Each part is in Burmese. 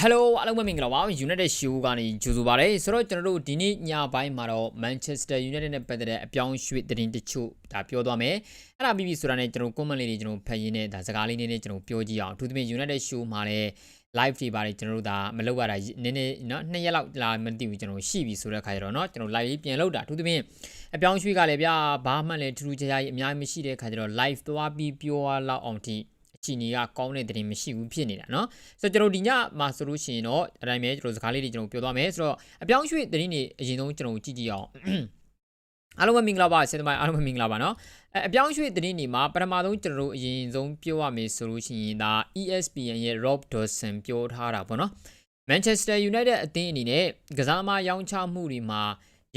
ဟယ်လိုအားလုံးပဲမင်္ဂလာပါ United Show ကနေကြိုဆိုပါရစေဆိုတော့ကျွန်တော်တို့ဒီနေ့ညပိုင်းမှာတော့ Manchester United နဲ့ပတ်သက်တဲ့အပြောင်းအရွှေ့သတင်းတချို့ဒါပြောသွားမယ်အဲ့ဒါပြီးပြီဆိုတာနဲ့ကျွန်တော် comment လေးတွေကျွန်တော်ဖတ်ရင်းနဲ့ဒါစကားလေးနည်းနည်းကျွန်တော်ပြောကြည့်အောင်အထူးသဖြင့် United Show မှာလည်း live တွေပါတယ်ကျွန်တော်တို့ဒါမလုပ်ရတာနည်းနည်းเนาะနှစ်ရက်လောက်လာမသိဘူးကျွန်တော်ရှိပြီဆိုတဲ့ခါကျတော့เนาะကျွန်တော် live လေးပြန်လုပ်တာအထူးသဖြင့်အပြောင်းအရွှေ့ကလည်းဗျာဘာမှလည်းထူးထူးခြားခြားကြီးအများကြီးမရှိတဲ့ခါကျတော့ live သွားပြီးပြောရလောက်အောင်ထိအ ချီနီကကောင်းတဲ့တင်မရှိဘူးဖြစ်နေတာเนาะဆိုတော့ကျွန်တော်ဒီညမှာဆိုလို့ရှိရင်တော့အတိုင်းပဲကျွန်တော်စကားလေးတွေကျွန်တော်ပြောသွားမယ်ဆိုတော့အပြောင်းရွှေ့တင်နေအရင်ဆုံးကျွန်တော်ကြည့်ကြည့်အောင်အားလုံးပဲမင်္ဂလာပါဆင်သမိုင်းအားလုံးပဲမင်္ဂလာပါเนาะအဲအပြောင်းရွှေ့တင်နေမှာပထမဆုံးကျွန်တော်တို့အရင်ဆုံးပြောရမယ်ဆိုလို့ရှိရင်ဒါ ESPN ရဲ့ Rob Dawson ပြောထားတာပေါ့เนาะ Manchester United အသင်းအနေနဲ့ကစားမရောင်းချမှုတွေမှာ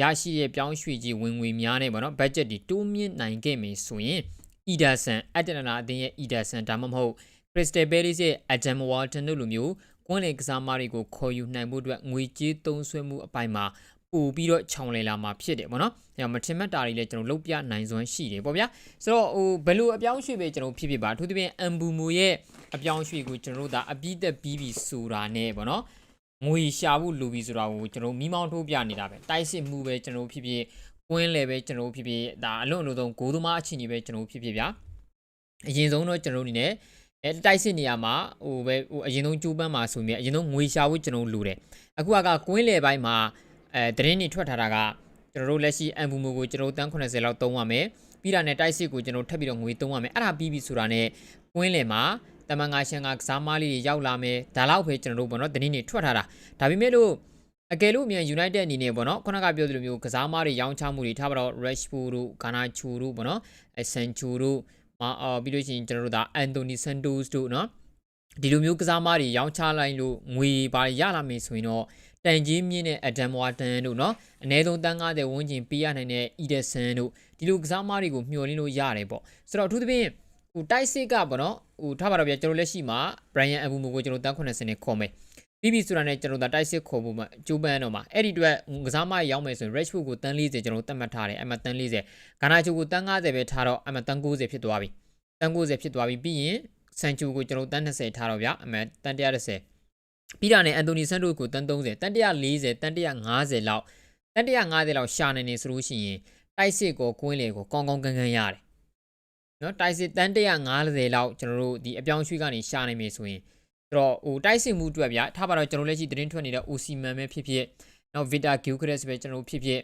ရရှိတဲ့ပြောင်းရွှေ့ကြီးဝင်ငွေများနေပေါ့နော် budget တွေတိုးမြင့်နိုင်ခဲ့မယ်ဆိုရင် Ederson အတ္တနာအသင်းရဲ့ Ederson ဒါမှမဟုတ် Crystal Palace ရဲ့ Adam Walton တို့လိုမျိုးကွန်းလေကစားမတွေကိုခေါ်ယူနိုင်ဖို့အတွက်ငွေကြေးသုံးစွဲမှုအပိုင်းမှာပို့ပြီးတော့ခြောင်လည်လာမှာဖြစ်တယ်ပေါ့နော်။အဲမထင်မှတ်တာတွေလည်းကျွန်တော်လုပ်ပြနိုင်စွမ်းရှိတယ်ပေါ့ဗျာ။ဆိုတော့ဟိုဘယ်လိုအပြောင်းရွှေ့ပဲကျွန်တော်ဖြစ်ဖြစ်ပါအထူးသဖြင့်အမ်ဘူမူရဲ့အပြောင်းရွှေ့ကိုကျွန်တော်တို့ဒါအပြည့်သက်ပြီးပြီဆိုတာနဲ့ပေါ့နော်။ငွေရှာဖို့လိုပြီဆိုတာကိုကျွန်တော်မိမောင်းထိုးပြနေတာပဲတိုက်စစ်မှုပဲကျွန်တော်ဖြစ်ဖြစ် ကွင်းလေပဲကျွန်တော်ဖြစ်ဖြစ်ဒါအလွန်အလို့ဆုံးဂိုးသမားအချင်းကြီးပဲကျွန်တော်ဖြစ်ဖြစ်ဗျာအရင်ဆုံးတော့ကျွန်တော်အနေနဲ့အဲတိုက်စစ်နေရာမှာဟိုပဲဟိုအရင်ဆုံးကျိုးပန်းမှာဆိုမြဲအရင်ဆုံးငွေရှာဖို့ကျွန်တော်လိုတယ်အခုကကွင်းလေပိုင်းမှာအဲသတင်းတွေထွက်ထားတာကကျွန်တော်တို့လက်ရှိအမ်ဘူမိုကိုကျွန်တော်တန်း80လောက်သုံးရမယ်ပြီးတာနဲ့တိုက်စစ်ကိုကျွန်တော်ထပ်ပြီးတော့ငွေသုံးရမယ်အဲ့ဒါပြီးပြီဆိုတာနဲ့ကွင်းလေမှာတမန်ငါရှင်ကကစားမားလေးတွေရောက်လာမယ်ဒါလောက်ပဲကျွန်တော်တို့ပေါ့နော်သတင်းတွေထွက်ထားတာဒါပေမဲ့လို့ အကယ်လို့မြန် United အနေနဲ့ပေါ့နော်ခုနကပြောသလိုမျိုးကစားမားတွေရောင်းချမှုတွေထားပါတော့ Rashford တို့ Garnacho တို့ပေါ့နော် Sancho တို့မအော်ပြီးလို့ရှိရင်ကျွန်တော်တို့ဒါ Anthony Santos တို့နော်ဒီလိုမျိုးကစားမားတွေရောင်းချလိုက်လို့ငွေပါရလာမယ်ဆိုရင်တော့တန်ကြီးမြင့်တဲ့ Adam Wharton တို့နော်အနည်းဆုံးတန်း90ဝန်းကျင်ပေးရနိုင်တဲ့ Ederson တို့ဒီလိုကစားမားတွေကိုမျှော်လင့်လို့ရတယ်ပေါ့ဆိုတော့အထူးသဖြင့်ဟိုတိုက်စစ်ကပေါ့နော်ဟိုထားပါတော့ဗျာကျွန်တော်လက်ရှိမှာ Brian Abumo ကိုကျွန်တော်တန်း80နဲ့ခေါ်မယ် ပြီးပြီဆိုတာနဲ့ကျွန်တော်ဒါတိုက်စစ်ခေါ်ဖို့မှကျိုးပန်းတော့မှာအဲ့ဒီအတွက်ကစားမရောက်မယ်ဆိုရင် Rashford ကိုတန်း40ကျွန်တော်သတ်မှတ်ထားတယ်အဲ့မှာတန်း40ဂါနာချိုကိုတန်း90ပဲထားတော့အဲ့မှာတန်း90ဖြစ်သွားပြီတန်း90ဖြစ်သွားပြီပြီးရင်ဆန်ချူကိုကျွန်တော်တန်း20ထားတော့ဗျအဲ့မှာတန်း130ပြီးတာနဲ့အန်တိုနီဆန်တိုကိုတန်း30တန်း140တန်း150လောက်တန်း150လောက်ရှာနေနေဆိုလို့ရှိရင်တိုက်စစ်ကိုကွင်းလေကိုကောင်းကောင်းကန်ကန်ရတယ်နော်တိုက်စစ်တန်း150လောက်ကျွန်တော်တို့ဒီအပြောင်းရွှေ့ကနေရှာနေပြီဆိုရင် ဆိုတော့ဟိုတိုက်စစ်မှုအတွက်ဗျာထားပါတော့ကျွန်တော်လက်ရှိသတင်းထွက်နေတဲ့ Osimhen ပဲဖြစ်ဖြစ်နော် Victor Gyökeres ပဲကျွန်တော်ဖြစ်ဖြစ်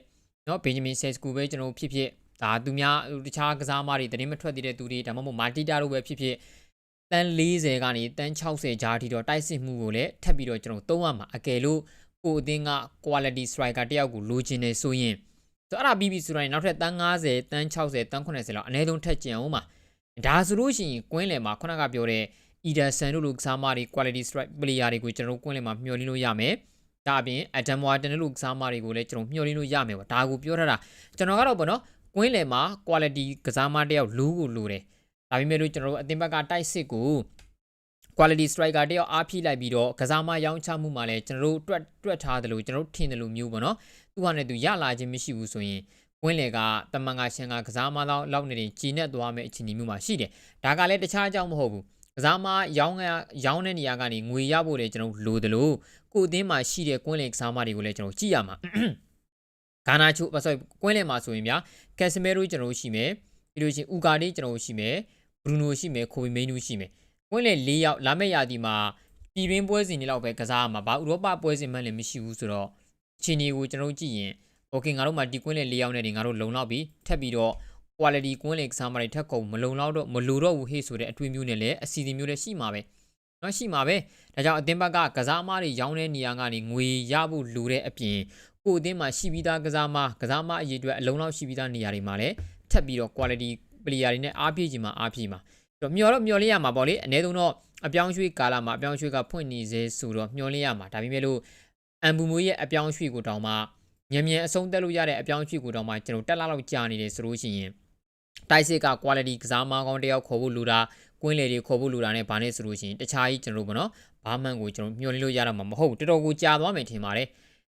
နော် Benjamin Sesko ပဲကျွန်တော်ဖြစ်ဖြစ်ဒါသူများတခြားကစားမတွေသတင်းမထွက်သေးတဲ့သူတွေဒါမှမဟုတ်မာတီတာတို့ပဲဖြစ်ဖြစ်တန်း40ကနေတန်း60ကြားထိတော့တိုက်စစ်မှုကိုလည်းထပ်ပြီးတော့ကျွန်တော်သုံးရမှာအကယ်လို့ကိုအသင်းက quality striker တယောက်ကိုလိုချင်နေဆိုရင်ဆိုအဲ့ဒါပြီးပြီဆိုရင်နောက်ထပ်တန်း90တန်း60တန်း80လောက်အနည်းဆုံးထက်ကျန်အောင်ပါဒါဆိုလို့ရှိရင်ကွင်းလယ်မှာခုနကပြောတဲ့ Ederson တို့လိုကစားမတွေ quality strike player တွေကိုကျွန်တော်တို့ကွင်းလယ်မှာမျှော်လင့်လို့ရမယ်ဒါအပြင် Adam Wharton တို့လိုကစားမတွေကိုလည်းကျွန်တော်မျှော်လင့်လို့ရမယ်ပေါ့ဒါကိုပြောထားတာကျွန်တော်ကတော့ပေါ့နော်ကွင်းလယ်မှာ quality ကစားမတယောက်လူးကိုလိုတယ်ဒါပေမဲ့လို့ကျွန်တော်တို့အသင်းဘက်ကတိုက်စစ်ကို quality striker တယောက်အားဖြည့်လိုက်ပြီးတော့ကစားမရောင်းချမှုမှာလည်းကျွန်တော်တို့တွက်တွက်ထားတယ်လို့ကျွန်တော်တို့ထင်တယ်လို့မျိုးပေါ့နော်သူဟာနဲ့သူရလာခြင်းမရှိဘူးဆိုရင်ဝင်းလေကတမန်ကရှင်ကကစားမလောက်လောက်နေတဲ့ကြည်နဲ့သွားမယ့်အခြေအနေမျိုးမှာရှိတယ်ဒါကလည်းတခြားအကြောင်းမဟုတ်ဘူး ကစားမရောင်းရောင်းတဲ့နေရာကနေငွေရဖို့လည်းကျွန်တော်လိုတယ်လို့ကိုအသင်းမှာရှိတဲ့ကွင်းလေကစားမတွေကိုလည်းကျွန်တော်ကြည့်ရမှာဂါနာချို sorry ကွင်းလေမှာဆိုရင်ဗျာကက်စမဲရိုကျွန်တော်ရှိမယ်ပြီးလို့ရှိရင်ဥကာဒီကျွန်တော်ရှိမယ်ဘရူနိုရှိမယ်ခိုဘီမိန်နူရှိမယ်ကွင်းလေ၄ယောက်လာမယ့်ရာသီမှာပြည်ရင်းပွဲစဉ်တွေလောက်ပဲကစားရမှာဘာဥရောပပွဲစဉ်မှလည်းမရှိဘူးဆိုတော့ချင်းဒီကိုကျွန်တော်ကြည့်ရင်โอเคငါတို့မှာဒီကွင်းလေ၄ယောက်နဲ့ဒီငါတို့လုံလောက်ပြီထပ်ပြီးတော့ quality ကွင်းလေကစားမတွေထက်ကုန်မလုံလောက်တော့မလိုတော့ဘူးဟေ့ဆိုတဲ့အတွေ့အမျိုးနဲ့လည်းအစီအစဉ်မျိုးလည်းရှိမှာပဲเนาะရှိမှာပဲဒါကြောင့်အသင်းဘက်ကကစားမတွေရောင်းတဲ့နေရာကနေငွေရဖို့လိုတဲ့အပြင်ကိုအသင်းမှာရှိပြီးသားကစားမကစားမအရေးအတွက်အလုံးလောက်ရှိပြီးသားနေရာတွေမှာလည်းထပ်ပြီးတော့ quality player တွေနဲ့အားပြည့်ချင်မှာအားပြည့်မှာတော့မျောတော့မျောလေးရမှာပေါ့လေအနည်းဆုံးတော့အပြောင်းရွှေ့ကာလမှာအပြောင်းရွှေ့ကဖွင့်နေစေဆိုတော့မျောလေးရမှာဒါပေမဲ့လို့အမ်ဘူမိုရဲ့အပြောင်းရွှေ့ကိုတောင်မှမြန်မြန်အဆုံးသက်လို့ရတဲ့အပြောင်းရွှေ့ကိုတောင်မှကျွန်တော်တက်လာလောက်ကြာနေတယ်ဆိုလို့ရှိရင် တိုက်စစ်က quality ကစားမကောင်းတယောက်ခေါ်ဖို့လိုတာကွင်းလေတွေခေါ်ဖို့လိုတာနဲ့ဘာနဲ့ဆိုလို့ရှိရင်တခြားကြီးကျွန်တော်တို့ပေါ့နော်ဘာမှန်ကိုကျွန်တော်မျှော်လင့်လို့ရတော့မှာမဟုတ်တော်တော်ကိုကြာသွားမယ်ထင်ပါတယ်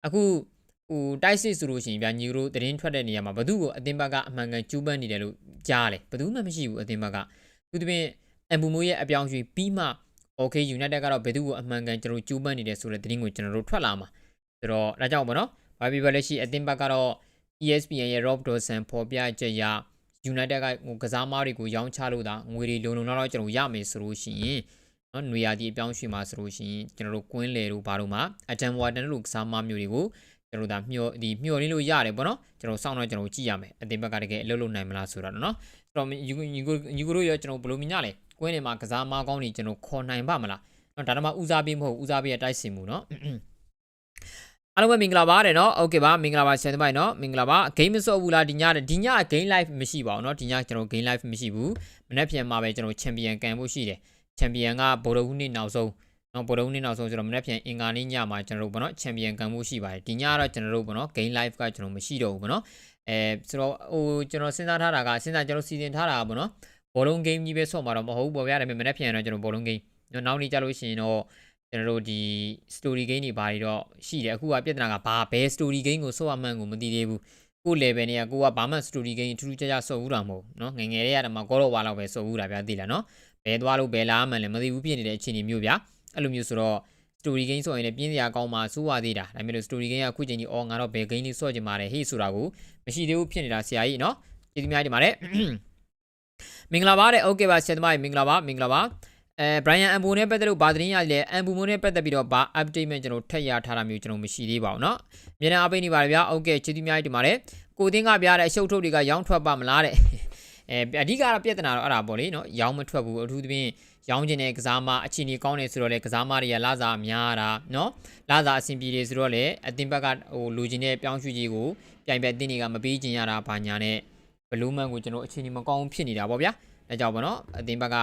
အခုဟိုတိုက်စစ်ဆိုလို့ရှိရင်ဗျာညီတို့တရင်ထွက်တဲ့နေရာမှာဘသူ့ကိုအသင်းဘက်ကအမှန်ကန်ကျူးပန်းနေတယ်လို့ကြားတယ်ဘသူမှမရှိဘူးအသင်းဘက်ကသူတပင်အမ်ဘူမိုရဲ့အပြောင်းရွှေ့ပြီးမှ Okay United ကတော့ဘယ်သူ့ကိုအမှန်ကန်ကျွန်တော်တို့ကြိုးပမ်းနေတယ်ဆိုတဲ့သတင်းကိုကျွန်တော်တို့ထွက်လာမှာဆိုတော့ဒါကြောင့်ပေါ့နော်ဘာဖြစ်ပဲလက်ရှိအသင်းဘက်ကတော့ ESPN ရဲ့ Rob Dawson ပေါ်ပြချက်အရ United ကဟိုကစားမားတွေကိုရောင်းချလို့တာငွေတွေလုံလုံလောက်လောက်ကျွန်တော်ရမယ်ဆိုလို့ရှိရင်နော်နွေရာသီအပြောင်းရွှေ့မှာဆိုလို့ရှိရင်ကျွန်တော်တို့ကွင်းလေတို့ဘာလို့မှာအတန်ဝါတန်တို့ကစားမားမျိုးတွေကိုကျွန်တော်တို့ဒါမျှော်ဒီမျှော်လင့်လို့ရတယ်ပေါ့နော်ကျွန်တော်စောင့်တော့ကျွန်တော်ကြည့်ရမယ်အသင်းဘက်ကတကယ်အလုပ်လုပ်နိုင်မလားဆိုတော့နော်ဆိုတော့ယူယူယူကိုတို့ရောကျွန်တော်ဘယ်လိုမြင်ကြလဲကွင်းတွေမှာကစားမားကောင်းတွေကျွန်တော်ခေါ်နိုင်ပါမလားနော်ဒါတော့မှဦးစားပေးမဟုတ်ဦးစားပေးရတိုက်စင်မှုနော် အားလုံးပဲမင်္ဂလာပါတဲ့နော်โอเคပါမင်္ဂလာပါဆရာသမိုင်းနော်မင်္ဂလာပါဂိမ်းမစော့ဘူးလားဒီညဒီညဂိမ်း live မရှိပါဘူးเนาะဒီညကျွန်တော် game live မရှိဘူးမနေ့ပြန်မှာပဲကျွန်တော်ချန်ပီယံကန်ဖို့ရှိတယ်ချန်ပီယံကဗိုလ်တော်ဦးနေ့နောက်ဆုံးเนาะဗိုလ်တော်ဦးနေ့နောက်ဆုံးဆိုတော့မနေ့ပြန်အင်္ဂါနေ့ညမှာကျွန်တော်တို့ဗောနော်ချန်ပီယံကန်ဖို့ရှိပါတယ်ဒီညကတော့ကျွန်တော်တို့ဗောနော် game live ကကျွန်တော်မရှိတော့ဘူးဗောနော်အဲဆိုတော့ဟိုကျွန်တော်စဉ်းစားထားတာကစဉ်းစားကျွန်တော်စီစဉ်ထားတာဗောနော်ဘောလုံး game ကြီးပဲဆော့မှာတော့မဟုတ်ဘူးပေါ့ဗျာဒါပေမဲ့မနေ့ပြန်တော့ကျွန်တော်ဘောလုံး game နောက်နေ့ကြလို့ရှိရင်တော့ ကျွန်တော်တို့ဒီ story game တွေဘာတွေတော့ရှိတယ်အခုကပြဿနာကဘာဘယ် story game ကိုစော့အမှန်ကိုမသိသေးဘူးကို level เนี่ยကိုကဘာမှ story game ထူးထူးခြားခြားစော့ဘူးတာမဟုတ်เนาะငယ်ငယ်လေးရတာမှာ God of War လောက်ပဲစော့ဘူးတာဗျာသိလားเนาะဘယ်သွားလို့ဘယ်လာမှန်းလည်းမသိဘူးဖြစ်နေတဲ့အခြေအနေမျိုးဗျာအဲ့လိုမျိုးဆိုတော့ story game ဆိုရင်လည်းပြင်းစရာကောင်းမှစိုးရသေးတာဒါပေမဲ့လို့ story game ကအခုချိန်ကြီးအော်ငါတော့ဘယ် game လေးစော့ကြမှာလဲဟေ့ဆိုတာကိုမရှိသေးဘူးဖြစ်နေတာဆရာကြီးเนาะကျေးဇူးများတင်ပါတယ်မင်္ဂလာပါတဲ့ okay ပါဆရာသမားကြီးမင်္ဂလာပါမင်္ဂလာပါ အဲ Brian Ambo နဲ့ပတ်သက်လို့ဗာသတင်းရလဲ Ambo နဲ့ပတ်သက်ပြီးတော့ဗာ update မဲ့ကျွန်တော်ထက်ရထားတာမျိုးကျွန်တော်မရှိသေးပါဘူးเนาะမြေနာအပိနေပါတယ်ဗျာ okay ကျေးဇူးများတင်ပါတယ်ကိုတင်းကပြတဲ့အရှုပ်ထုတ်တွေကရောင်းထွက်ပါမလားတဲ့အဲအဓိကတော့ပြဿနာတော့အဲ့ဒါပေါ့လေเนาะရောင်းမထွက်ဘူးအထူးသဖြင့်ရောင်းကျင်တဲ့ကစားမအခြေအနေကောင်းနေဆိုတော့လေကစားမတွေကလာစားများတာเนาะလာစားအဆင်ပြေတယ်ဆိုတော့လေအတင်းဘက်ကဟိုလူကျင်တဲ့ပြောင်းရွှေ့ကြီးကိုပြိုင်ပြအတင်းတွေကမပေးချင်ရတာဘာညာနဲ့ဘလူးမန်ကိုကျွန်တော်အခြေအနေမကောင်းဖြစ်နေတာပေါ့ဗျာအဲကြောင့်ပေါ့နော်အတင်းဘက်က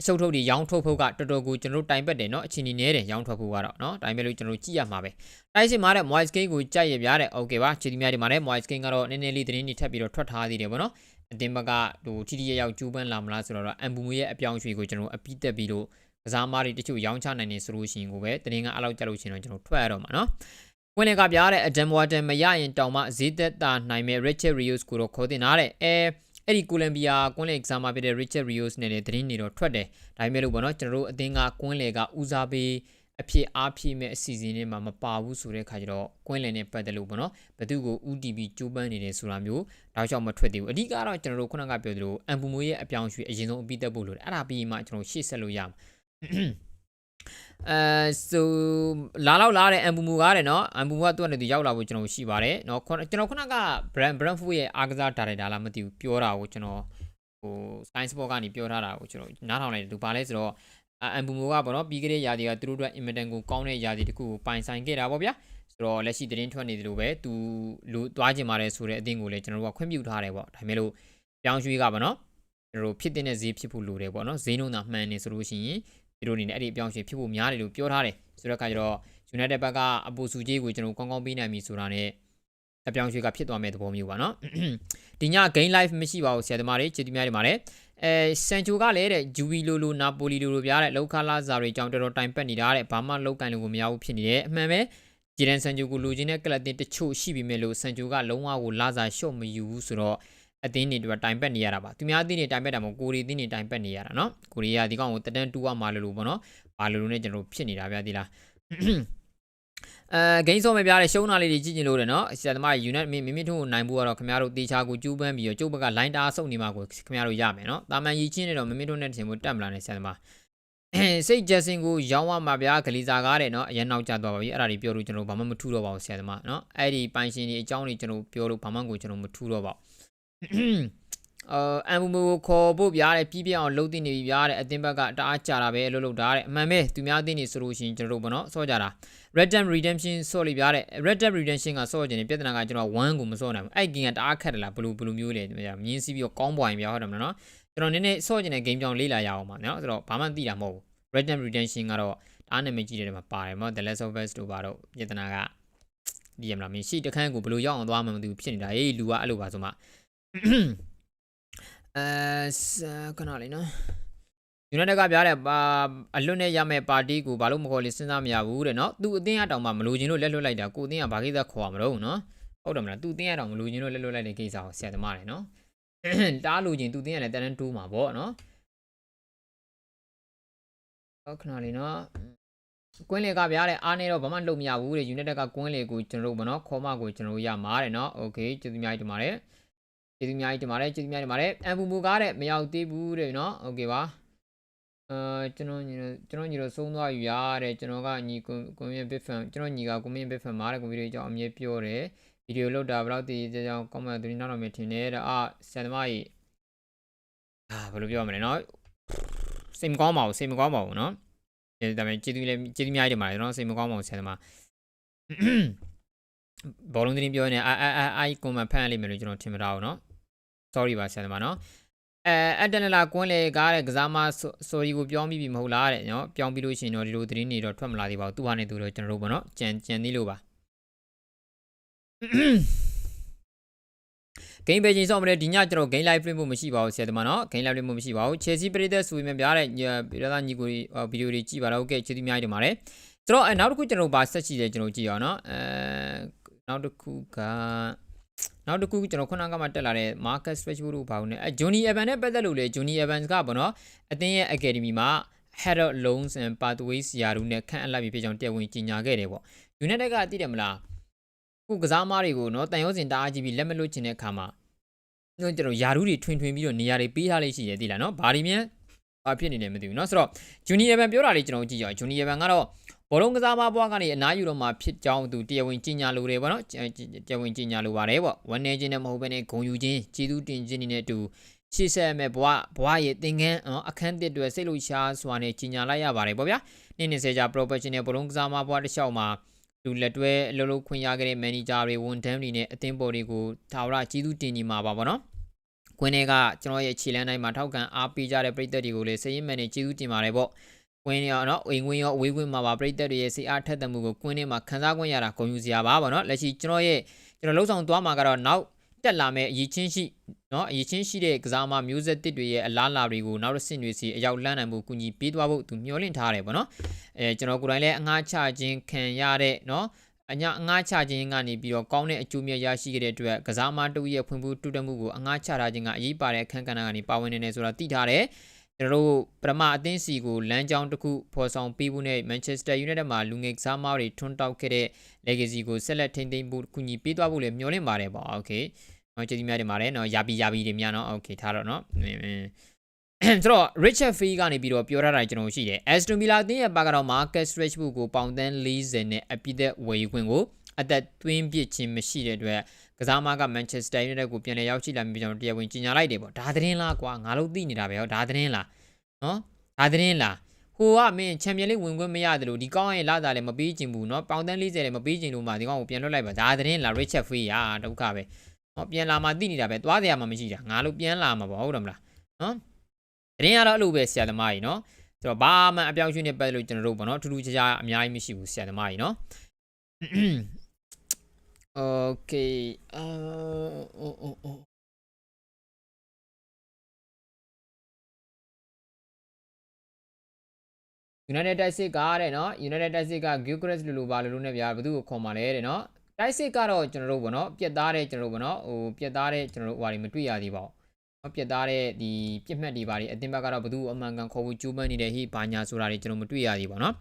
အရှုပ်ထုတ်တွေရောင်းထုတ်ဖို့ကတော်တော်ကိုကျွန်တော်တိုင်ပတ်တယ်เนาะအခြေအနေနည်းတယ်ရောင်းထွက်ဖို့ကတော့เนาะတိုင်ပတ်လို့ကျွန်တော်ကြည့်ရမှာပဲတိုက်စစ်မှာတဲ့ moist skin ကိုကြိုက်ရပြတဲ့ okay ပါခြေသမားတွေမှာတဲ့ moist skin ကတော့နည်းနည်းလေးသတင်းတွေထပ်ပြီးတော့ထွက်ထားသေးတယ်ပေါ့နော်အတင်းဘက်ကဟိုထိထိရရောက်ကျူးပန်းလာမလားဆိုတော့အမ်ဘူမူရဲ့အပြောင်းရွှေ့ကိုကျွန်တော်အပိတက်ပြီးတော့ကစားမားတွေတချို့ရောင်းချနိုင်နေဆိုလို့ရှိရင်ကိုပဲတင်းကအလောက်ကြလို့ရှိရင်တော့ကျွန်တော်ထွက်ရတော့မှာเนาะဝင်လေကပြားတဲ့အဒမ်ဝါတန်မရရင်တောင်မှဈေးသက်သာနိုင်မဲ့ Richard Rios ကိုတော့ခေါ်တင်ထားတဲ့အဲ အဲ့ဒီကိုလံဘီယာကွန်းလေ exam မှာဖြစ်တဲ့ Richard Rios နဲ့လည်းသတင်းတွေတော့ထွက်တယ်ဒါပေမဲ့လို့ပေါ့နော်ကျွန်တော်တို့အသင်းကကွန်းလေကဦးစားပေးအဖြစ်အားဖြည့်မဲ့အစီအစဉ်တွေမှာမပါဘူးဆိုတဲ့ခါကျတော့ကွင်းလယ်နဲ့ပတ်သက်လို့ပေါ့နော်ဘသူကို UTB ကြိုးပမ်းနေတယ်ဆိုတာမျိုးတောက်လျှောက်မထွက်သေးဘူးအဓိကတော့ကျွန်တော်တို့ခုနကပြောသလိုအမ်ပူမိုရဲ့အပြောင်းရွှေ့အရင်ဆုံးအပြီးတက်ဖို့လို့အဲ့ဒါပြီးမှကျွန်တော်ရှေ့ဆက်လို့ရမှာ အဲဆိုလာလောက်လာတဲ့အမ်ပူမူကားတယ်နော်အမ်ပူမူကသူ့အနေနဲ့ရောက်လာဖို့ကျွန်တော်ရှိပါတယ်နော်ကျွန်တော်ခုနက brand brand food ရဲ့အားကစားဒါရိုက်တာလားမသိဘူးပြောတာကိုကျွန်တော်ဟို science sport ကနေပြောထားတာကိုကျွန်တော်နားထောင်လိုက်တယ်သူဘာလဲဆိုတော့အမ်ပူမူကပေါ့နော်ပြီးခဲ့တဲ့ရာသီကသူတို့အတွက် inventan ကိုကောင်းတဲ့ရာသီတစ်ခုကိုပိုင်ဆိုင်ခဲ့တာပေါ့ဗျာဆိုတော့လက်ရှိသတင်းထွက်နေတယ်လို့ပဲသူလူသွားကျင်ပါတယ်ဆိုတဲ့အသင်းကိုလည်းကျွန်တော်တို့ကခွင့်ပြုထားတယ်ပေါ့ဒါပေမဲ့လို့ပြောင်းရွှေ့ကပေါ့နော်ကျွန်တော်တို့ဖြစ်တဲ့ဈေးဖြစ်ဖို့လိုတယ်ပေါ့နော်ဈေးနှုန်းသာမှန်နေဆိုလို့ရှိရင် သူတို့အနေနဲ့အဲ့ဒီအပြောင်းရွှေ့ဖြစ်ဖို့များတယ်လို့ပြောထားတယ်ဆိုတော့အခါကျတော့ United ဘက်ကအပူစုကြီးကိုကျွန်တော်ကောင်းကောင်းပေးနိုင်ပြီဆိုတာနဲ့အပြောင်းရွှေ့ကဖြစ်သွားမဲ့သဘောမျိုးပါနော်ဒီည game live မရှိပါဘူးဆရာသမားတွေချစ်သူများတွေမှာလည်းအဲဆန်ချိုကလည်းတဲ့ဂျူဗီလိုလိုနာပိုလီလိုလိုပြားတဲ့လောက်ခလာဇာတွေကြောင့်တော်တော်တိုင်ပတ်နေတာတဲ့ဘာမှလောက်ကန်လို့မရဘူးဖြစ်နေတယ်အမှန်ပဲဂျီဒန်ဆန်ချိုကိုလူချင်းတဲ့ကလပ်တင်တချို့ရှိပြီမဲ့လို့ဆန်ချိုကလုံးဝကိုလာဇာရှော့မယူဘူးဆိုတော့ အသင်းတွေတို့တိုင်ပတ်နေရတာပါသူများအသင်းတွေတိုင်ပတ်တာမဟုတ်ကိုရီအသင်းတွေတိုင်ပတ်နေရတာเนาะကိုရီးယားဒီကောင်ကိုတတန်းတူရမှာလို့ပေါ့နော်ဘာလို့လို့နဲ့ကျွန်တော်ဖြစ်နေတာဗျာဒီလားအဲဂိမ်းစောမဲ့ပြားတဲ့ရှုံးတာလေးတွေကြည့်ကျင်လို့တယ်နော်ဆရာသမား unit မိမိထုံးကိုနိုင်ဖို့ကတော့ခင်ဗျားတို့တေချာကိုကျူးပန်းပြီးတော့ကျုပ်ဘက်က line တာဆုပ်နေမှာကိုခင်ဗျားတို့ရမယ်နော်တာမန်ရီချင်းနေတော့မိမိထုံးနဲ့တင်ဖို့တက်မလာနဲ့ဆရာသမားစိတ်ဂျက်စင်ကိုရောင်းရမှာဗျာဂလီစာကားတဲ့နော်အရင်နောက်ကျသွားပါပြီအဲ့ဒါတွေပြောလို့ကျွန်တော်ဘာမှမထူတော့ပါဘူးဆရာသမားနော်အဲ့ဒီပိုင်ရှင်တွေအကြောင်းတွေကျွန်တော်ပြောလို့ဘာမှကိုကျွန်တော်မထူတော့ပါဘူး အာအမ်ဘူမိုကိုခေါ်ဖို့ပြားတယ်ပြီးပြအောင်လှုပ်တင်နေပြီပြားတယ်အတင်းဘက်ကတအားကြတာပဲလှုပ်လှုပ်တာတဲ့အမှန်ပဲသူများသိနေဆိုလို့ရှိရင်ကျွန်တော်တို့ဘောနော်စောကြတာ Red Dead Redemption ဆော့လိပြားတဲ့ Red Dead Redemption ကဆော့ကြတယ်ပြဿနာကကျွန်တော်1ကိုမဆော့နိုင်ဘူးအဲ့ game ကတအားခက်တယ်လားဘလူးဘလူးမျိုးလေမြင်းစီးပြီးတော့ကောင်းပွားရင်ပြားဟုတ်တယ်မနော်ကျွန်တော်နည်းနည်းဆော့ကြတဲ့ game ကြောင့်လေ့လာရအောင်ပါနော်ဆိုတော့ဘာမှသိတာမဟုတ်ဘူး Red Dead Redemption ကတော့တအားနာမည်ကြီးတယ်မှာပါတယ်မဟုတ် The Last of Us တို့ပါတော့ပြဿနာကဒီရမလားမင်းရှိတခန်းကိုဘလို့ရောက်အောင်သွားမှမသိဘူးဖြစ်နေတာအေးလူကအဲ့လိုပါဆိုမှ အဲခဏလေးနော် United ကပြားတဲ့ပါအလွတ်နဲ့ရမယ့်ပါတီကိုဘာလို့မခေါ်လဲစဉ်းစားမရဘူးတဲ့နော်သူအသင်းအတောင်မှမလိုချင်လို့လက်လွတ်လိုက်တာကိုအသင်းကဘာကိစ္စခေါ်ရမလို့နော်ဟုတ်တယ်မလားသူအသင်းအတောင်မလိုချင်လို့လက်လွတ်လိုက်တဲ့ကိစ္စကိုဆရာသမားတယ်နော်တားလိုချင်သူအသင်းကလည်းတန်းတန်းတိုးမှာပေါ့နော်ဟုတ်ခဏလေးနော်ကွင်းလေကဗျာတဲ့အားနေတော့ဘာမှလုပ်မရဘူးတဲ့ unit ကကွင်းလေကိုကျွန်တော်တို့ဗောနော်ခေါ်မကိုကျွန်တော်တို့ရမှာတဲ့နော် okay ကျေးဇူးအများကြီးတင်ပါတယ် ကျေးဇူးအများကြီးတင်ပါတယ်ကျေးဇူးအများကြီးတင်ပါတယ်အမ်ဘူမူကားတဲ့မရောက်သေးဘူးတဲ့နော် okay ပါအာကျွန်တော်ညီတို့ကျွန်တော်ညီတို့သုံးသွားယူရတဲ့ကျွန်တော်ကညီကွန်မြူဘစ်ဖန်ကျွန်တော်ညီကကွန်မြူဘစ်ဖန်မှာတဲ့ကွန်ပျူတာကြောင့်အမြဲပြောတယ်ဗီဒီယိုလောက်တာဘယ်တော့တည်ကြကြောင်း comment သူနောက်တော့မြင်ထင်တယ်တဲ့အာဆန်သမားကြီးအာဘယ်လိုပြောရမလဲနော်စိတ်မကောင်းပါဘူးစိတ်မကောင်းပါဘူးနော်ဒါပေမဲ့ကျေးဇူးလည်းကျေးဇူးအများကြီးတင်ပါတယ်နော်စိတ်မကောင်းပါဘူးဆန်သမား ဘောလုံးတင်းပြောနေအာအာအာအိုင်ကွန်မဖန်လိုက်မယ်လို့ကျွန်တော်ထင်မထားဘူးနော် sorry ပါဆန်သမားနော်အဲအတန်လာကွန်းလေကားတဲ့ကစားမ sorry ကိုပြောင်းပြီးပြီမဟုတ်လားတဲ့နော်ပြောင်းပြီးလို့ရှိရင်တော့ဒီလိုသတင်းတွေတော့ထွက်မလာသေးပါဘူးသူဟာနေသူတော့ကျွန်တော်တို့ပေါ့နော်ကြံကြံသေးလို့ပါဂိမ်းပဲချင်းဆောင်မလဲဒီညကျွန်တော် game live print ဖို့မရှိပါဘူးဆရာသမားနော် game live print ဖို့မရှိပါဘူး Chelsea ပရိသတ်ဆိုရင်ပြားတဲ့ပြည်သားညီကိုဗီဒီယိုတွေကြည့်ပါတော့ဟုတ်ကဲ့ကျေးဇူးများတင်ပါတယ်ကျွန်တော်အဲနောက်တစ်ခုကျွန်တော်ဗာဆက်ကြည့်တယ်ကျွန်တော်ကြည့်အောင်နော်အဲ နောက်တစ်ခုကနောက်တစ်ခုကျွန်တော်ခုနကမှတက်လာတဲ့ Marcus Rashford တို့ဘာလို့လဲအဲ Johnny Evans နဲ့ပတ်သက်လို့လေ Johnny Evans ကပေါ့နော်အသင်းရဲ့ academy မှာ Header Loans and Pathways ရာထူးနဲ့ခန့်အပ်လိုက်ပြီးဖြစ်ကြောင်းတရားဝင်ကြေညာခဲ့တယ်ပေါ့ United ကသိတယ်မလားခုကစားမားတွေကိုနော်တန်ရုံးစင်တအားကြည့်ပြီးလက်မလွတ်ချင်တဲ့အခါမှာကျွန်တော်ယာရူးတွေထွင်ထွင်ပြီးတော့နေရာတွေပေးထားလေးရှိရသေးလားနော်ဘာဒီမြန်ဘာဖြစ်နေလဲမသိဘူးเนาะဆိုတော့ Junior Evan ပြောတာလေးကျွန်တော်ကြည့်ကြအောင် Junior Evan ကတော့ ဘောလုံးကစားမဘွားကနေအနားယူတော့မှဖြစ်ကြောင်းသူတရားဝင်ကြီးညာလိုတယ်ပေါ့နော်တရားဝင်ကြီးညာလိုပါတယ်ပေါ့ဝန်နေခြင်းနဲ့မဟုတ်ဘဲနဲ့ဂုံယူခြင်းကျေးဇူးတင်ခြင်းနဲ့အတူရှေ့ဆက်မဲ့ဘွားဘွားရဲ့သင်ခန်းအခန်းတစ်တွေစိတ်လို့ရှားစွာနဲ့ကြီးညာလိုက်ရပါတယ်ပေါ့ဗျာနေ့နေ့ဆယ်ကြာ professional ဘောလုံးကစားမဘွားတစ်လျှောက်မှာလူလက်တွဲအလုပ်လုပ်ခွင့်ရခဲ့တဲ့ manager တွေဝန်ထမ်းတွေနဲ့အသင်းပေါ်တွေကိုထာဝရကျေးဇူးတင်နေမှာပါပေါ့နော်ကွင်းထဲကကျွန်တော်ရဲ့ခြေလမ်းတိုင်းမှာထောက်ခံအားပေးကြတဲ့ပရိသတ်တွေကိုလည်းစည်ရင်မှန်နဲ့ကျေးဇူးတင်ပါတယ်ပေါ့ ကွင်းရောနော်အိမ်ဝင်ရောအဝေးဝင်မှာပါပရိသတ်တွေရဲ့စိတ်အားထက်သန်မှုကိုကွင်းထဲမှာခံစား권ရတာဂုဏ်ယူစရာပါပေါ့နော်လက်ရှိကျွန်တော်ရဲ့ကျွန်တော်လှုပ်ဆောင်သွားမှာကတော့နောက်တက်လာမဲ့အရေးချင်းရှိနော်အရေးချင်းရှိတဲ့ကစားမမျိုးဆက်တစ်တွေရဲ့အလားအလာတွေကိုနောက်တစ်ဆင့်တွေစီအရောက်လန်းနိုင်မှုကူညီပေးသွားဖို့သူမျှော်လင့်ထားတယ်ပေါ့နော်အဲကျွန်တော်ကိုယ်တိုင်လည်းအငှားချခြင်းခံရတဲ့နော်အညာအငှားချခြင်းကနေပြီးတော့ကောင်းတဲ့အကျိုးမြတ်ရရှိခဲ့တဲ့အတွက်ကစားမတူရဲ့ဖွံ့ဖြိုးတိုးတက်မှုကိုအငှားချထားခြင်းကအရေးပါတဲ့အခန်းကဏ္ဍကနေပါဝင်နေတယ်ဆိုတာသိထားတယ် ကျွန်တော်တို့ပထမအသင်းစီကိုလမ်းကြောင်းတစ်ခုဖော်ဆောင်ပေးဖို့နဲ့ Manchester United မှာလူငယ်ကစားမတွေထွန်းတောက်ခဲ့တဲ့ legacy ကိုဆက်လက်ထိန်းသိမ်းဖို့ကူညီပေးသွားဖို့လည်းမျှော်လင့်ပါတယ်ပေါ့ okay နော်ကျေးဇူးများတင်ပါတယ်နော်ယာပီယာပီတွေများနော် okay ထားတော့နော်ဆိုတော့ Richard Fee ကနေပြီးတော့ပြောထားတာကျွန်တော်ရှိတယ် Aston Villa အသင်းရဲ့ပါကတော့ Marcus Rashford ကိုပေါင်သန်း40နဲ့အပြည့်သက်ဝယ်ယူခွင့်ကို အသက်သွင်းပစ်ခြင်းမရှိတဲ့အတွက်ကစားမကမန်ချက်စတာယူနိုက်တက်ကိုပြန်လည်ရောက်ရှိလာပြီးကျွန်တော်တရားဝင်ကြီးညာလိုက်တယ်ပေါ့ဒါသတင်းလားကွာငါတို့သိနေတာပဲဟောဒါသတင်းလားနော်ဒါသတင်းလားဟိုကမင်းချန်ပီယံလိဝင်ခွင့်မရတယ်လို့ဒီကောင်ရဲ့လာတာလည်းမပေးချင်ဘူးနော်ပေါင်တန်း40လည်းမပေးချင်လို့မှဒီကောင်ကိုပြန်လွှတ်လိုက်ပါဒါသတင်းလား Richard Free ရာဒုက္ခပဲဟောပြန်လာမှသိနေတာပဲသွားစရာမှမရှိတာငါတို့ပြန်လာမှာပေါ့ဟုတ်တယ်မလားနော်သတင်းကတော့အဲ့လိုပဲဆရာသမားကြီးနော်ဆိုတော့ဘာမှအပြောင်းအရွှေ့နဲ့ပတ်သက်လို့ကျွန်တော်တို့ပေါ့နော်ထူးထူးခြားခြားအများကြီးမရှိဘူးဆရာသမားကြီးနော် Okay. Uh, oh, oh, oh. United တိုက်စစ်ကားတဲ့နော် United တိုက်စစ်က Gilchrist လူလူပါလူလူနဲ့ဗျာဘယ်သူကိုခေါ်มาလဲတဲ့နော်တိုက်စစ်ကတော့ကျွန်တော်တို့ဗောနော်ပြက်သားတဲ့ကျွန်တော်တို့ဗောနော်ဟိုပြက်သားတဲ့ကျွန်တော်တို့ဟိုဟာတွေမတွေ့ရသေးပါဘူး နော်ပြက်သားတဲ့ဒီပြက်မှတ်တွေပါတွေအတင်းဘက်ကတော့ဘယ်သူအမှန်ကန်ခေါ်ဖို့ကြိုးပမ်းနေတဲ့ဟိဘာညာဆိုတာတွေကျွန်တော်မတွေ့ရသေးပါဘူးနော်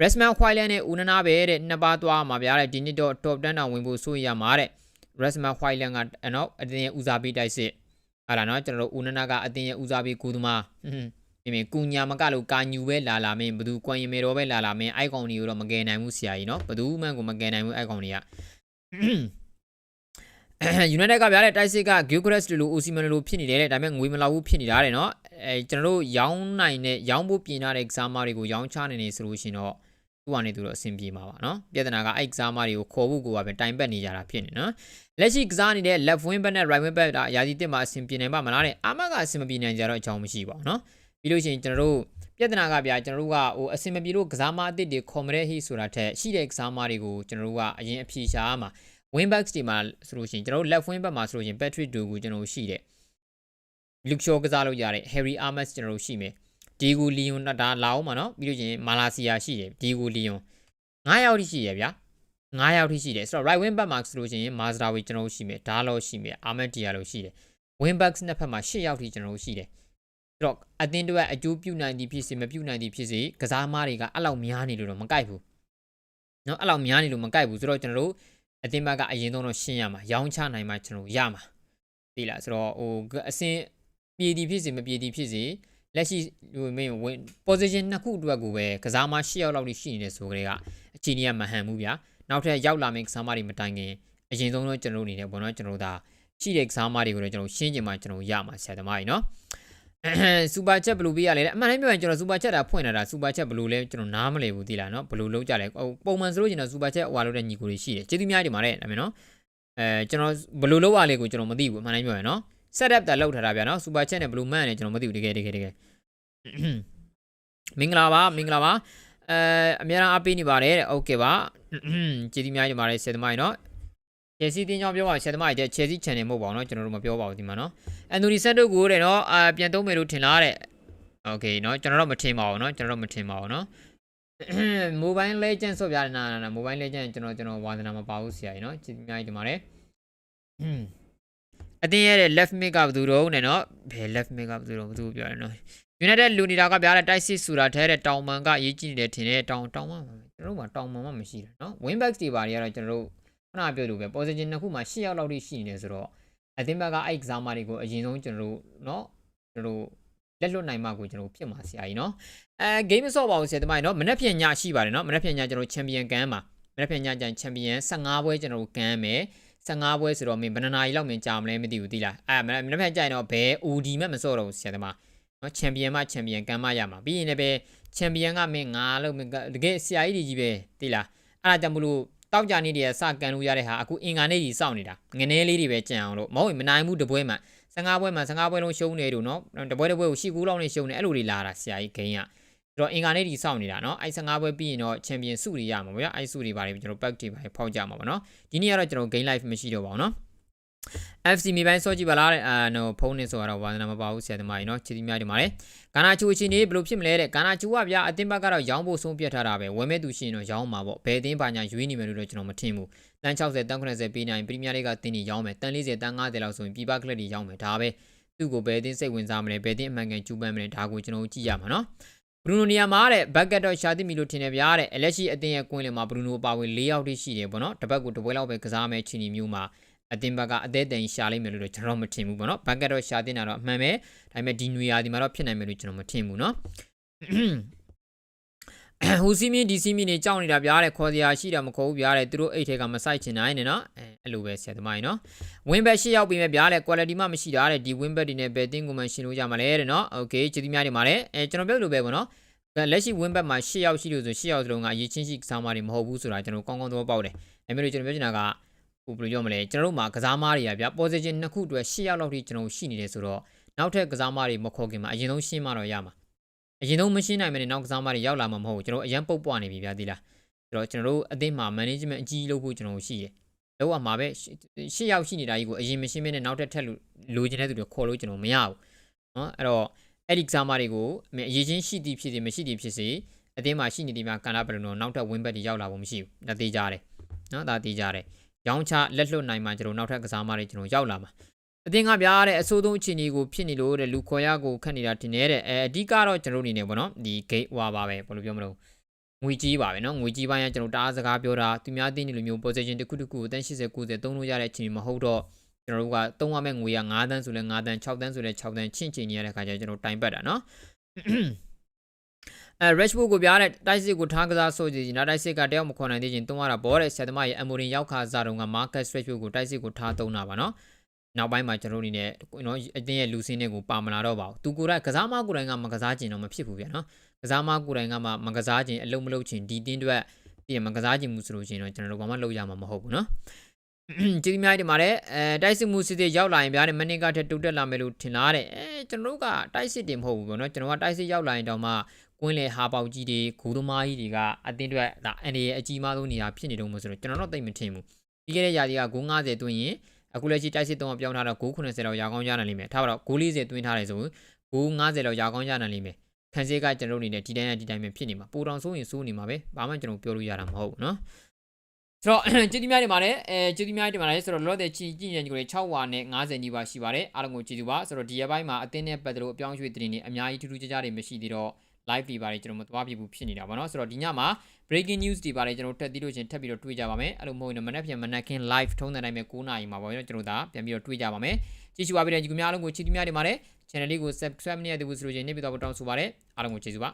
Resman Whiteland နဲ့ဦးနနာပဲတဲ့နှစ်ပါးသွားမှာဗျာတဲ့ဒီနှစ်တော့ top 10တောင်ဝင်ဖို့စိုးရမှာတဲ့ Resman Whiteland ကနော်အတင်းရဲ့ဦးစားပေးတိုက်စစ်ဟာလားနော်ကျွန်တော်တို့ဦးနနာကအတင်းရဲ့ဦးစားပေးကူသမားဟွန်းမင်းကုညာမကလို့ကာညူပဲလာလာမင်းဘသူကွန်ရင်မေတော့ပဲလာလာမင်းအိုက်ကောင်တွေကိုတော့မကယ်နိုင်ဘူးဆရာကြီးနော်ဘသူမှကိုမကယ်နိုင်ဘူးအိုက်ကော င်တွေက United ကဗျာတဲ့တိုက်စစ်က Gilchrist လို Osimhen လိုဖြစ်နေတယ်တဲ့ဒါပေမဲ့ငွေမလောက်ဘူးဖြစ်နေတာတဲ့နော်အဲကျွန်တော်တို့ရောင်းနိုင်တဲ့ရောင်းဖို့ပြင်ထားတဲ့ကစားမတွေကိုရောင်းချနေနေဆိုလို့ရှင်တော့သူ့ကနေသူတော့အဆင်ပြေမှာပါနော်ပြဿနာကအဲ့ကစားမတွေကိုခေါ်ဖို့ကိုပါပဲတိုင်ပတ်နေကြတာဖြစ်နေနော်လက်ရှိကစားနေတဲ့ left wing back နဲ့ right wing back ကယာစီတစ်မှာအဆင်ပြေနိုင်ပါမလားတဲ့အာမကအဆင်မပြေနိုင်ကြတော့အကြောင်းမရှိပါဘူးနော်ပြီးလို့ရှိရင်ကျွန်တော်တို့ပြဿနာကဗျာကျွန်တော်တို့ကဟိုအစင်မပြေလို့ကစားမအစ်စ်တွေခေါ်မတဲ့ဟိဆိုတာထက်ရှိတဲ့ကစားမတွေကိုကျွန်တော်တို့ကအရင်အဖြေရှားမှာ wing backs တွေမှာဆိုလို့ရှိရင်ကျွန်တော်တို့ left wing back မှာဆိုလို့ရှိရင် Patrick Dogu ကျွန်တော်တို့ရှိတယ် Luke Shaw ကစားလို့ရတယ် Harry Armas ကျွန်တော်တို့ရှိမယ် Diego Leon ဒါလာအောင်မှာနော်ပြီးလို့ရှိရင် Malaysia ရှိတယ် Diego Leon 9ယောက်ထိရှိရဗျာ9ယောက်ထိရှိတယ်ဆိုတော့ right wing back မှာဆိုလို့ရှိရင် Mazraoui ကျွန်တော်တို့ရှိမယ် Darlow ရှိမယ် Ahmed Diallo ရှိတယ် wing backs နှစ်ဖက်မှာ10ယောက်ထိကျွန်တော်တို့ရှိတယ် ဆိုတော့အတင်းတွေအကျိုးပြုနိုင်သည်ဖြစ်စေမပြုနိုင်သည်ဖြစ်စေကစားသမားတွေကအဲ့လောက်များနေလို့တော့မကိုက်ဘူးเนาะအဲ့လောက်များနေလို့မကိုက်ဘူးဆိုတော့ကျွန်တော်တို့ အတင်းဘက်ကအရင်ဆုံးတော့ရှင်းရမှာရောင်းချနိုင်မှကျွန်တော်တို့ရမှာသိလားဆိုတော့ဟိုအစင်ပြေသည်ဖြစ်စေမပြေသည်ဖြစ်စေလက်ရှိဟိုမင်းဝင် position နှစ်ခုအတွက်ကိုပဲကစားမ၈ယောက်လောက်ရှိနေတယ်ဆိုကြတဲ့ကအချိန်ကြီးကမဟန်ဘူးဗျာနောက်ထပ်ရောက်လာမယ့်ကစားမတွေမတိုင်ခင်အရင်ဆုံးတော့ကျွန်တော်တို့အနေနဲ့ဘောနော်ကျွန်တော်တို့ဒါရှိတဲ့ကစားမတွေကိုလည်းကျွန်တော်ရှင်းချင်မှကျွန်တော်ရမှာဆရာသမားကြီးနော် စူပါချက်ဘယ်လိုပေးရလဲအမှန်တမ်းပြောရင်ကျွန်တော်စူပါချက်တာဖွင့်လာတာစူပါချက်ဘယ်လိုလဲကျွန်တော်နားမလည်ဘူးသိလားနော်ဘယ်လိုလုပ်ကြလဲပုံမှန်ဆိုလို့ကျွန်တော်စူပါချက်ဟွာလုပ်တဲ့ညီကိုတွေရှိတယ်ကျေးဇူးများတင်ပါတယ်ဒါပေမဲ့နော်အဲကျွန်တော်ဘယ်လိုလုပ်ရလဲကိုကျွန်တော်မသိဘူးအမှန်တမ်းပြောရင်နော် set up တာလောက်ထားတာဗျာနော် super chat နဲ့ဘယ်လိုမှန်းလဲကျွန်တော်မသိဘူးတကယ်တကယ်တကယ်မင်္ဂလာပါမင်္ဂလာပါအဲအများအားပေးနေပါတယ်တဲ့ okay ပါကျေးဇူးများတင်ပါတယ်ဆယ်သမိုင်းနော် ချယ်ဆီတင်းကြောင်းပြောပါဆယ်သမားကြီးတဲ့ချယ်ဆီ channel မဟုတ်ပါဘူးเนาะကျွန်တော်တို့မပြောပါဘူးဒီမှာเนาะအန်တိုနီဆက်တို့ကိုတဲ့เนาะအာပြန်သုံးမယ်လို့ထင်လားတဲ့โอเคเนาะကျွန်တော်တို့မထင်ပါဘူးเนาะကျွန်တော်တို့မထင်ပါဘူးเนาะ Mobile Legend ဆိုပြတယ်နာနာ Mobile Legend ကျွန်တော်ကျွန်တော်ဝါသနာမပါဘူးဆရာကြီးเนาะကျေးဇူးများကြီးတင်ပါတယ်အတင်းရဲ့ left mid ကဘယ်သူတော့နဲ့เนาะဘယ် left mid ကဘယ်သူတော့ဘယ်သူပြောတယ်เนาะ United လူနေတာကပြားတဲ့တိုက်စစ်ဆူတာထဲတဲ့တောင်မန်ကအရေးကြီးနေတယ်ထင်တယ်တောင်တောင်မန်ကျွန်တော်တို့မှာတောင်မန်မှမရှိတယ်เนาะ win back တွေပါတွေကတော့ကျွန်တော်တို့ခု နပြောလို့ပဲ position နှစ်ခုမှာ10ယောက်လောက်ထိရှိနေတယ်ဆိုတော့အသင်းဘက်ကအဲ့ exam တွေကိုအရင်ဆုံးကျွန်တော်တို့เนาะကျွန်တော်တို့လက်လွတ်နိုင်မှကိုကျွန်တော်ဖြစ်မှာဆရာကြီးเนาะအဲ game မဆော့ပါဘူးဆရာသမားကြီးเนาะမနေ့ဖြန်ညရှိပါတယ်เนาะမနေ့ဖြန်ညကျွန်တော် champion ကန်မှာမနေ့ဖြန်ညကျန် champion 15ပွဲကျွန်တော်တို့ကန်မယ်15ပွဲဆိုတော့မင်းဘယ်နှနာရီလောက်မင်းကြာမလဲမသိဘူးသိလားအဲမနေ့ဖြန်ကျရင်တော့ဘယ် OD မှမဆော့တော့ဘူးဆရာသမားနော်ချန်ပီယံမှချန်ပီယံကမ်းမရမှာပြီးရင်လည်းပဲချန်ပီယံကမင်းငါလို့မင်းတကယ်ဆရာကြီးကြီးပဲသိလားအဲ့ဒါကြောင့်မလို့ တောက်ကြနေတည်းစကန်လို့ရတဲ့ဟာအခုအင်္ဂါနေ့ကြီးစောင့်နေတာငနေလေးတွေပဲကြံအောင်လို့မဟုတ်ရင်မနိုင်ဘူးတပွဲမှာ15ပွဲမှာ15ပွဲလုံးရှုံးနေတို့နော်တပွဲတပွဲကို၈ကူလောက်နဲ့ရှုံးနေအဲ့လိုတွေလာတာဆရာကြီးဂိမ်းကဆိုတော့အင်္ဂါနေ့ကြီးစောင့်နေတာနော်အဲ့15ပွဲပြီးရင်တော့ချန်ပီယံစုတွေရမှာဗျာအဲ့စုတွေပါတယ်ကျွန်တော် pack တွေပါတယ်ဖောက်ကြမှာပါနော်ဒီနေ့ကတော့ကျွန်တော် game live မရှိတော့ပါဘူးနော် FC မြေပိုင်းစောကြည့်ပါလားတဲ့အာနော်ဖုန်းနဲ့ဆိုတော့ဝါသနာမပါဘူးဆရာသမားကြီးနော်ချီတီများဒီမှာလေကာနာချူအချင်းနေဘယ်လိုဖြစ်မလဲတဲ့ကာနာချူကဗျာအတင်းဘက်ကတော့ရောင်းဖို့ဆုံးပြတ်ထားတာပဲဝယ်မဲ့သူရှိရင်တော့ရောင်းမှာပေါ့ဘယ်အတင်းပါညာရွေးနေမယ်လို့တော့ကျွန်တော်မထင်ဘူးတန်း60တန်း90ပေးနိုင်ပရီးမီးယားလိဂ်ကတင်းနေရောင်းမယ်တန်း40တန်း50လောက်ဆိုရင်ပြည်ပကလပ်တွေရောင်းမယ်ဒါပဲသူ့ကိုဘယ်အတင်းစိတ်ဝင်စားမလဲဘယ်အတင်းအမှန်ကန်ကျူးပန်းမလဲဒါကိုကျွန်တော်ကြည့်ရမှာနော်ဘရူနိုနီယာမှာတဲ့ဘက်ကတ်တော့ရှာတိမီလို့ထင်တယ်ဗျာတဲ့အလက်ရှိအတင်းရဲ့ကွင်းလင်မှာဘရူနိုပါဝင်၄ယောက်ထိရှိတယ်ပေါ့နော်တစ်ပတ်ကိုတစ်ပွဲလောက်ပဲကစားမယ်ချီနီမျိုးမှာ အတင်ဘက်ကအသေးတန်ရှာလိမ့်မယ်လို့တော့ကျွန်တော်မထင်ဘူးပေါ့နော်ဘက်ကတော့ရှာတင်တာတော့အမှန်ပဲဒါပေမဲ့ဒီနွေရာဒီမှာတော့ဖြစ်နိုင်မယ်လို့ကျွန်တော်မထင်ဘူးနော်ဟိုစီမင်းဒီစီမင်းနေကြောက်နေတာဗျာတဲ့ခေါ်စရာရှိတာမခေါ်ဘူးဗျာတဲ့သူတို့အိတ်ထဲကမဆိုင်ချင်နိုင်နဲ့နော်အဲအဲ့လိုပဲဆရာသမားကြီးနော်ဝင်းဘက်ရှစ်ရောက်ပြီမဲ့ဗျာတဲ့ quality မှမရှိတာတဲ့ဒီဝင်းဘက်တွေနဲ့ဘယ်တင်းကိုမှရှင်းလို့ရမှာလဲတဲ့နော်โอเคကျေးဇူးများတင်ပါတယ်အဲကျွန်တော်ပြောလို့ပဲပေါ့နော်လက်ရှိဝင်းဘက်မှာရှစ်ရောက်ရှိလို့ဆိုရှစ်ရောက်စလုံးကအရေးချင်းရှိကစားမတွေမဟုတ်ဘူးဆိုတာကျွန်တော်ကောင်းကောင်းသဘောပေါက်တယ်အဲမျိုးကျွန်တော်ပြောချင်တာက ဟိုဘယ်လိုပြောမလဲကျွန်တော်တို့မှာကစားမားတွေကဗျ position နှစ်ခုအတွက်၈ရောက်လောက်ထိကျွန်တော်ရှိနေတယ်ဆိုတော့နောက်ထပ်ကစားမားတွေမခေါ်ခင်မှာအရင်ဆုံးရှင်းမှတော့ရမှာအရင်ဆုံးမရှင်းနိုင်မနဲ့နောက်ကစားမားတွေရောက်လာမှာမဟုတ်ဘူးကျွန်တော်အရန်ပုတ်ပွားနေပြီဗျာဒီလားဆိုတော့ကျွန်တော်တို့အသင်းမှာ management အကြီးလုပ်ဖို့ကျွန်တော်ရှိတယ်လောက်ရမှာပဲ၈ရောက်ရှိနေတာကြီးကိုအရင်မရှင်းမနဲ့နောက်ထပ်ထက်လို့လိုချင်တဲ့သူတွေခေါ်လို့ကျွန်တော်မရဘူးနော်အဲ့တော့အဲ့ဒီကစားမားတွေကိုအရေးချင်းရှိသည်ဖြစ်စေမရှိသည်ဖြစ်စေအသင်းမှာရှိနေဒီမှာကန်လာဘယ်လိုတော့နောက်ထပ်ဝင်းဘက်တွေရောက်လာဖို့မရှိဘူးဒါသေးကြတယ်နော်ဒါသေးကြတယ် ရောင်းချလက်လွတ်နိုင်မှကျွန်တော်နောက်ထပ်ကစားမတွေကျွန်တော်ရောက်လာမှာအတင်းကဗျာတဲ့အဆိုးဆုံးအခြေအနေကိုဖြစ်နေလို့တဲ့လူခေါ်ရကိုခတ်နေတာတင်နေတဲ့အဲအဓိကတော့ကျွန်တော်အနေနဲ့ပေါ့နော်ဒီ gate ဝါပါပဲဘယ်လိုပြောမလို့ငွေကြီးပါပဲနော်ငွေကြီးပိုင်းကကျွန်တော်တအားစကားပြောတာသူများသိနေလိုမျိုး position တစ်ခုတစ်ခုကိုတန်း80 90သုံးလို့ရတဲ့အချိန်မဟုတ်တော့ကျွန်တော်တို့ကသုံးရမယ့်ငွေက9တန်းဆိုလဲ9တန်း6တန်းဆိုလဲ6တန်းချင့်ချင်နေရတဲ့ခါကျကျွန်တော်တိုင်ပတ်တာနော် အဲ Rashford ကိုပြားတဲ့တိုက်စစ်ကိုထားကစားဆိုကြည့်နောက်တိုက်စစ်ကတယောက်မခေါ်နိုင်သေးချင်းတွန်းရတာဘောတဲ့ဆရာသမားရဲ့ Amorin ရောက်ခါစားတော့က Marcus Rashford ကိုတိုက်စစ်ကိုထားသုံးတာပါနော်နောက်ပိုင်းမှာကျွန်တော်အနေနဲ့နော်အတင်းရဲ့လူစင်းတွေကိုပါမလာတော့ပါဘူးသူကိုယ်တိုင်ကစားမကိုယ်တိုင်ကမကစားကျင်တော့မဖြစ်ဘူးဗျာနော်ကစားမကိုယ်တိုင်ကမှမကစားကျင်အလုံးမလုံးချင်ဒီတင်းတွေပြင်မကစားကျင်မှုဆိုလို့ရှိရင်တော့ကျွန်တော်တို့ဘာမှလုပ်ရမှာမဟုတ်ဘူးနော်ကျေးဇူးများတင်ပါတယ်အဲတိုက်စစ်မှုစစ်စစ်ရောက်လာရင်ဗျာတဲ့မနစ်ကထက်တိုးတက်လာမယ်လို့ထင်လားတဲ့အဲကျွန်တော်တို့ကတိုက်စစ်တင်မဟုတ်ဘူးပေါ့နော်ကျွန်တော်ကတိုက်စစ်ရောက်လာရင်တော့မှ ကွင်းလေဟာပေါက်ကြီးတွေဂူသမားကြီးတွေကအတင်းတွေဒါအန်ဒီရဲ့အကြီးမားဆုံးနေရာဖြစ်နေတော့မှဆိုတော့ကျွန်တော်တော့သိမထင်ဘူးပြီးခဲ့တဲ့ຢာဒီကဂိုး90တွင်းရင်အခုလက်ရှိတိုက်စစ်တုံးပြောင်းထားတော့ဂိုး90လောက်ရာကောင်းရနိုင်လိမ့်မယ်ထားပါတော့ဂိုး40တွင်းထားတယ်ဆိုဂိုး90လောက်ရာကောင်းရနိုင်လိမ့်မယ်ခံစစ်ကကျွန်တော်အနေနဲ့ဒီတိုင်းဒီတိုင်းပဲဖြစ်နေမှာပူတောင်ဆိုးရင်ဆိုးနေမှာပဲဘာမှကျွန်တော်ပြောလို့ရတာမဟုတ်ဘူးเนาะဆ ဆိုတော့ ကျေးဇူးများတင်ပါတယ်အဲကျေးဇူးများတင်ပါတယ်ဆိုတော့လောလောဆယ်ကြည်ကြည်နေကြတယ်6ဝါနဲ့90နီးပါးရှိပါတယ်အားလုံးကိုကျေးဇူးပါဆိုတော့ဒီရက်ပိုင်းမှာအသင်းနဲ့ပတ်သက်လို့အပြောင်းအရွှေ့တင်နေအများကြီးထူးထူးခြားခြားတွေမရှိသေးတော့ live တွေပါတယ်ကျွန်တော်မသွားပြဘူးဖြစ်နေတာပေါ့နော်ဆိုတော့ဒီညမှာ breaking news တွေပါတယ်ကျွန်တော်တက်သီးလို့ချင်းထပ်ပြီးတော့တွေ့ကြပါမယ်အဲ့လိုမဟုတ်ရင်တော့မနက်ဖြန်မနက်ခင်း live ထုံးတဲ့အတိုင်းပဲ9နာရီမှာပေါ့နော်ကျွန်တော်ဒါပြန်ပြီးတော့တွေ့ကြပါမယ်ကြည့်ရှုပါပြီးတဲ့ညီကများအားလုံးကိုချစ်တူများတွေပါတယ် channel လေးကို subscribe နဲ့တူဆိုလို့ချင်းနေပြီးတော့တောင်းဆိုပါတယ်အားလုံးကိုကျေးဇူးပါ